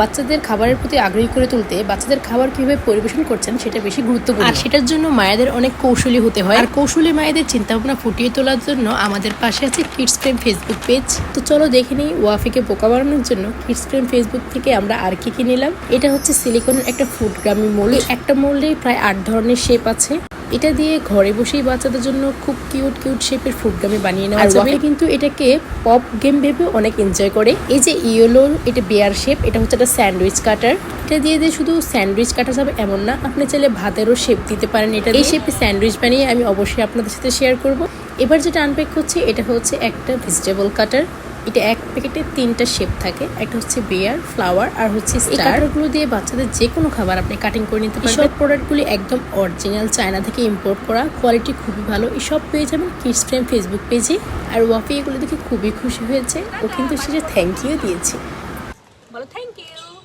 বাচ্চাদের খাবারের প্রতি আগ্রহী করে তুলতে বাচ্চাদের খাবার কীভাবে পরিবেশন করছেন সেটা বেশি গুরুত্বপূর্ণ। আর সেটার জন্য মায়েদের অনেক কৌশলী হতে হয়। আর কৌশলী মায়েদের চিন্তা ভাবনা ফুটিয়ে তোলার জন্য আমাদের পাশে আছে কিডস ক্রেম ফেসবুক পেজ তো চলো দেখে নিই ওয়াফিকে বোকা বানানোর জন্য কিডস ক্রেম ফেসবুক থেকে আমরা আর কি কি নিলাম। এটা হচ্ছে সিলিকনের একটা ফুড গ্রামি মোল্ড একটা মোল্ডে প্রায় আট ধরনের শেপ আছে। এটা দিয়ে ঘরে বসেই বাচ্চাদের জন্য খুব কিউট কিউট শেপের ফুডগ্রামি বানিয়ে নেওয়া যাবে। কিন্তু এটাকে পপ গেম ভেবে অনেক এনজয় করে। এই যে ইয়েলো এটা বেয়ার শেপ এটা হচ্ছে একটা স্যান্ডউইচ কাটার এটা দিয়ে দিয়ে শুধু স্যান্ডউইচ কাটা যাবে এমন না আপনি চাইলে ভাতেরও শেপ দিতে পারেন এটা এই শেপে স্যান্ডউইচ বানিয়ে আমি অবশ্যই আপনাদের সাথে শেয়ার করব। এবার যেটা আনপ্যাক করছি এটা হচ্ছে একটা ভেজিটেবল কাটার এটা এক প্যাকেটে তিনটা শেপ থাকে। একটা হচ্ছে বেয়ার ফ্লাওয়ার আর হচ্ছে এই কাটারগুলো দিয়ে বাচ্চাদের যে কোনো খাবার আপনি কাটিং করে নিতে পারবেন। সব প্রোডাক্টগুলি একদম অরিজিনাল চায়না থেকে ইম্পোর্ট করা। কোয়ালিটি খুবই ভালো। এসব পেয়ে যাবেন কিডস ফ্রেম ফেসবুক পেজে আর ওয়াফি এগুলো দেখে খুবই খুশি হয়েছে। ও কিন্তু সেটা থ্যাংক ইউ দিয়েছে। বলো থ্যাংক ইউ